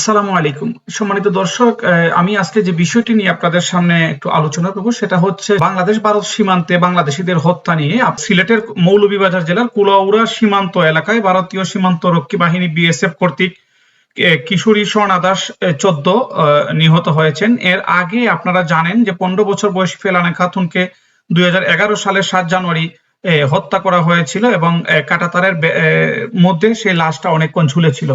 আসসালামু আলাইকুম। সম্মানিত দর্শক আমি আজকে যে বিষয়টি নিয়ে আপনাদের সামনে একটু আলোচনা করব, সেটা হচ্ছে বাংলাদেশ ভারত সীমান্তে বাংলাদেশিদের হত্যা নিয়ে সিলেটের মৌলভীবাজার জেলার কুলাউড়া সীমান্ত এলাকায় ভারতীয় সীমান্ত রক্ষী বাহিনী বিএসএফ কর্তৃক কিশোরী স্বর্ণা দাস চোদ্দ নিহত হয়েছেন। এর আগে আপনারা জানেন যে পনেরো বছর বয়সী ফেলানা খাতুনকে দুই হাজার এগারো সালের সাত জানুয়ারি হত্যা করা হয়েছিল এবং কাঁটাতারের মধ্যে সেই লাশটা অনেকক্ষণ ঝুলেছিল।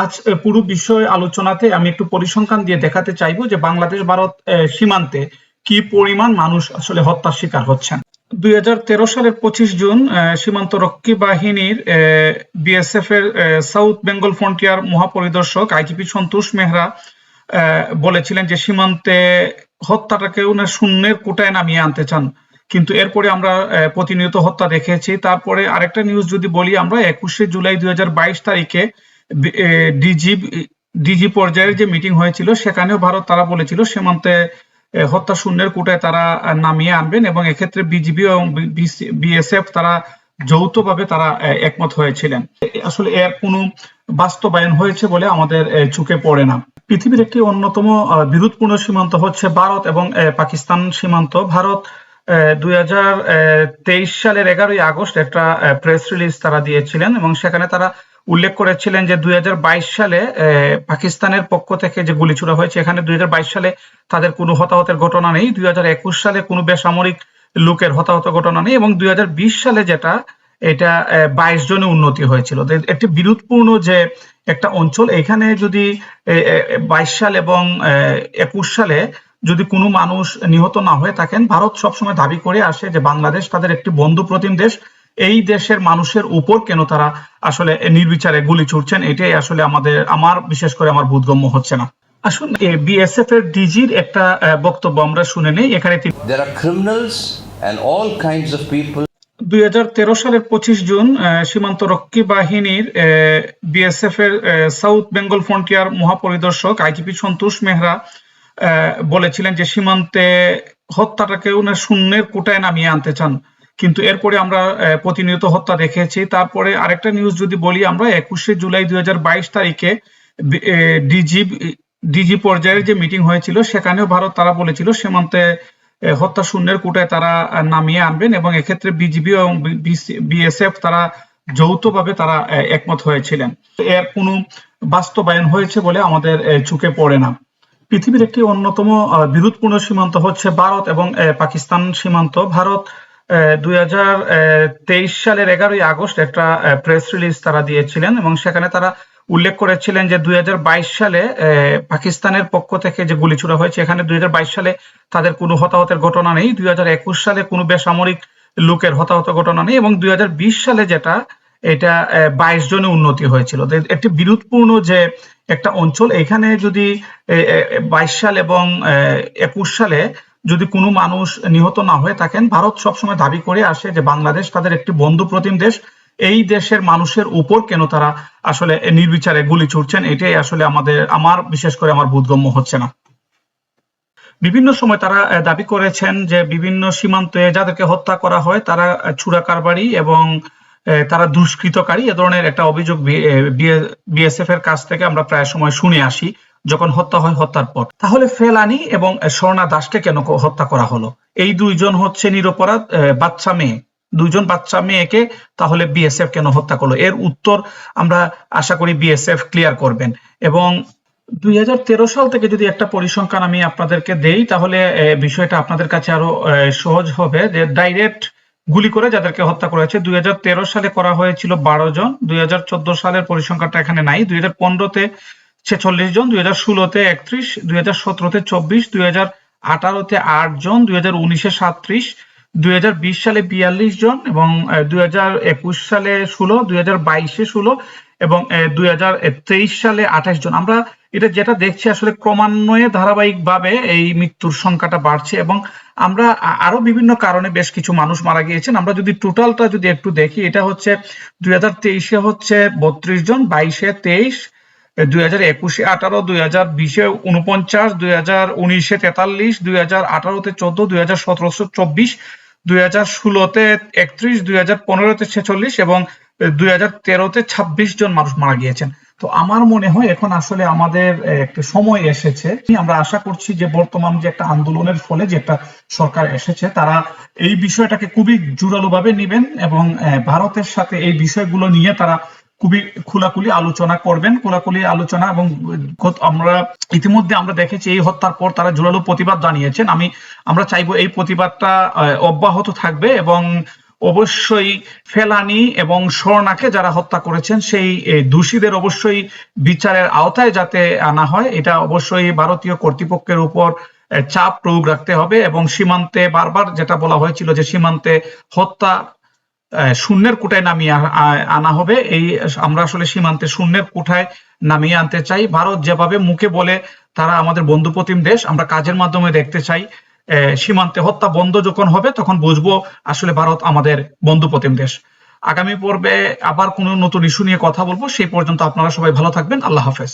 আজ পুরো বিষয় আলোচনাতে আমি একটু পরিসংখ্যান দিয়ে দেখাতে চাইব যে বাংলাদেশ, ভারত সীমান্তে কি পরিমাণ মানুষ আসলে হত্যার শিকার হচ্ছেন? দুই হাজার তেরো সালের পঁচিশ জুন সীমান্ত রক্ষী বাহিনীর বিএসএফ এর সাউথ বেঙ্গল ফ্রন্টিয়ার মহাপরিদর্শক আইজিপি সন্তোষ মেহরা বলেছিলেন যে সীমান্তে হত্যাটাকে উনার শূন্যের কোটায় নামিয়ে আনতে চান। কিন্তু এরপরে আমরা প্রতিনিয়ত হত্যা দেখেছি। তারপরে আরেকটা নিউজ যদি বলি, আমরা একুশে জুলাই দুই তারিখে ডিজি ডিজি পর্যায়ের যে মিটিং হয়েছিল, সেখানেও ভারত তারা বলেছিল সীমান্তে হত্যা শূন্যের কোটায় তারা নামিয়ে আনবেন এবং এক্ষেত্রে বিজিবি এবং বিএসএফ তারা যৌথভাবে তারা একমত হয়েছিলেন। আসলে এর কোনো বাস্তবায়ন হয়েছে বলে আমাদের চোখে পড়ে না। পৃথিবীর একটি অন্যতম বিরোধপূর্ণ সীমান্ত হচ্ছে ভারত এবং পাকিস্তান সীমান্ত। ভারত দুই হাজার তেইশ সালের এগারোই আগস্ট একটা প্রেস রিলিজ তারা দিয়েছিলেন এবং সেখানে তারা উল্লেখ করেছিলেন যে দুই হাজার বাইশ সালে পাকিস্তানের পক্ষ থেকে যে গুলি ছোড়া হয়েছে, এখানে দুই হাজার বাইশ সালে তাদের কোনো হতাহতের ঘটনা নেই, দুই হাজার একুশ সালে কোনো বেসামরিক লোকের হতাহত ঘটনা নেই এবং দুই হাজার বিশ সালে যেটা, এটা বাইশ জনে উন্নতি হয়েছিল। একটি বিরোধপূর্ণ যে একটা অঞ্চল, এখানে যদি বাইশ সাল এবং একুশ সালে যদি কোনো মানুষ নিহত না হয়ে থাকেন ভারত সবসময় দাবি করে আসে যে বাংলাদেশ তাদের একটি বন্ধু প্রতিম দেশ। এই দেশের মানুষের উপর কেন তারা আসলে নির্বিচারে গুলি ছুটছেন এটাই আসলে আমাদের আমার বিশেষ করে আমার বোধগম্য হচ্ছে না। আসুন বিএসএফ এর ডিজির একটা বক্তব্য আমরা শুনে নেই। এখানে তিনি There are criminals and all kinds of people দুই সালের পঁচিশ জুন সীমান্ত রক্ষী বাহিনীর বিএসএফ এর সাউথ বেঙ্গল ফ্রন্টিয়ার মহাপরিদর্শক আইজিপি সন্তোষ মেহরা বলেছিলেন যে সীমান্তে হত্যাটাকে উনার শূন্যের কোটায় নামিয়ে আনতে চান। কিন্তু এরপরে আমরা প্রতিনিয়ত হত্যা দেখেছি। তারপরে আরেকটা নিউজ যদি বলি, আমরা একুশে জুলাই দুই হাজার বাইশ তারিখে ডিজি ডিজি পর্যায়ের যে মিটিং হয়েছিল, সেখানেও ভারত তারা বলেছিল সীমান্তে হত্যা শূন্যের কোটায় তারা নামিয়ে আনবেন এবং এক্ষেত্রে বিজিবি এবং বিএসএফ তারা যৌথভাবে তারা একমত হয়েছিলেন। এর কোনো বাস্তবায়ন হয়েছে বলে আমাদের চোখে পড়ে না। পৃথিবীর একটি অন্যতম বিরোধপূর্ণ সীমান্ত হচ্ছে ভারত এবং পাকিস্তান সীমান্ত। ভারত দুই হাজার তেইশ সালের এগারোই আগস্ট একটা প্রেস রিলিজ তারা দিয়েছিলেন এবং সেখানে তারা উল্লেখ করেছিলেন যে দুই হাজার বাইশ সালে পাকিস্তানের পক্ষ থেকে যে গুলি ছোড়া হয়েছে, এখানে দুই হাজার বাইশ সালে তাদের কোনো হতাহতের ঘটনা নেই। দুই হাজার একুশ সালে কোনো বেসামরিক লোকের হতাহত ঘটনা নেই এবং দুই হাজার বিশ সালে যেটা এটা বাইশ জনে উন্নতি হয়েছিল। একটি বিরোধপূর্ণ যে একটা অঞ্চল, এখানে যদি বাইশ সাল এবং একুশ সালে যদি কোনো মানুষ নিহত না হয়ে থাকেন, ভারত সবসময় দাবি করে আসে যে বাংলাদেশ তাদের একটি বন্ধু প্রতিম দেশ। এই দেশের মানুষের উপর কেন তারা আসলে নির্বিচারে গুলি ছুটছেন এটাই আসলে আমাদের, আমার, বিশেষ করে আমার বোধগম্য হচ্ছে না। বিভিন্ন সময় তারা দাবি করেছেন যে বিভিন্ন সীমান্তে যাদেরকে হত্যা করা হয়, তারা চুরা কারবারি এবং তারা দুষ্কৃতকারী এ ধরনের একটা অভিযোগ বিএসএফ এর কাছ থেকে আমরা প্রায় সময় শুনে আসি যখন হত্যা হয় হত্যার পর। তাহলে ফেলানি এবং স্বর্ণা দাসকে কেন হত্যা করা হলো? এই দুইজন হচ্ছে নিরপরাধ বাচ্চা মেয়ে। দুইজন বাচ্চা মেয়েকে তাহলে বিএসএফ কেন হত্যা করল? এর উত্তর আমরা আশা করি বিএসএফ ক্লিয়ার করবেন। এবং দুই হাজার তেরো সাল থেকে যদি একটা পরিসংখ্যান আমি আপনাদেরকে দেই, তাহলে বিষয়টা আপনাদের কাছে আরও সহজ হবে যে ডাইরেক্ট গুলি করে যাদেরকে হত্যা করা হয়েছে দুই সালে করা হয়েছিল বারো জন দুই সালের পরিসংখ্যানটা এখানে নাই দুই হাজার পনেরোতে ছেচল্লিশ জন দুই হাজার ষোলোতে একত্রিশ দুই হাজার সতেরোতে চব্বিশ দুই হাজার আঠারোতে আট জন দুই হাজার উনিশে সাতত্রিশ দুই হাজার বিশ সালে বিয়াল্লিশ জন এবং দুই হাজার একুশ সালে ষোলো দুই হাজার বাইশে ষোলো এবং দুই হাজার তেইশ সালে আঠাশ জন। আমরা এটা যেটা দেখছি আসলে ক্রমান্বয়ে ধারাবাহিকভাবে এই মৃত্যুর সংখ্যাটা বাড়ছে এবং আমরা আরও বিভিন্ন কারণে বেশ কিছু মানুষ মারা গিয়েছেন। আমরা যদি টোটালটা যদি একটু দেখি, এটা হচ্ছে দুই হাজার তেইশে হচ্ছে বত্রিশ জন, বাইশে তেইশ দুই হাজার একুশে আঠারো, দুই হাজার বিশে উনপঞ্চাশ দুই হাজার উনিশে তেতাল্লিশ, দুই হাজার আঠারোতে চোদ্দ, দুই হাজার সতেরোশো চব্বিশ, দুই হাজার ষোলোতে একত্রিশ, দুই হাজার পনেরোতে ছেচল্লিশ এবং তেরোতে ছাব্বিশ জন মানুষ মারা গিয়েছেন। তো আমার মনে হয় এখন আসলে আমাদের একটা সময় এসেছে। আমরা আশা করছি যে বর্তমান যে একটা আন্দোলনের ফলে যে একটা সরকার এসেছে, তারা এই বিষয়টাকে খুবই জোরালোভাবে নেবেন এবং ভারতের সাথে এই বিষয়গুলো নিয়ে তারা খুবই খোলাখুলি আলোচনা করবেন। খোলাখুলি আলোচনা এবং আমরা ইতিমধ্যে আমরা দেখেছি এই হত্যার পর তারা জোরালো প্রতিবাদ জানিয়েছেন। আমি, আমরা চাইব এই প্রতিবাদটা অব্যাহত থাকবে এবং অবশ্যই ফেলানি এবং স্বর্ণাকে যারা হত্যা করেছেন, সেই দোষীদের অবশ্যই বিচারের আওতায় যাতে আনা হয়, এটা অবশ্যই ভারতীয় কর্তৃপক্ষের উপর চাপ প্রয়োগ রাখতে হবে এবং সীমান্তে বারবার যেটা বলা হয়েছিল যে সীমান্তে হত্যা শূন্যের কোটায় নামিয়ে আনা হবে, এই, আমরা আসলে সীমান্তে শূন্যের কোঠায় নামিয়ে আনতে চাই। ভারত যেভাবে মুখে বলে তারা আমাদের বন্ধুপ্রতিম দেশ, আমরা কাজের মাধ্যমে দেখতে চাই। সীমান্তে হত্যা বন্ধ যখন হবে, তখন বুঝব আসলে ভারত আমাদের বন্ধু প্রতিম দেশ। আগামী পর্বে আবার কোনো নতুন ইস্যু নিয়ে কথা বলব, সেই পর্যন্ত আপনারা সবাই ভালো থাকবেন। আল্লাহ হাফেজ।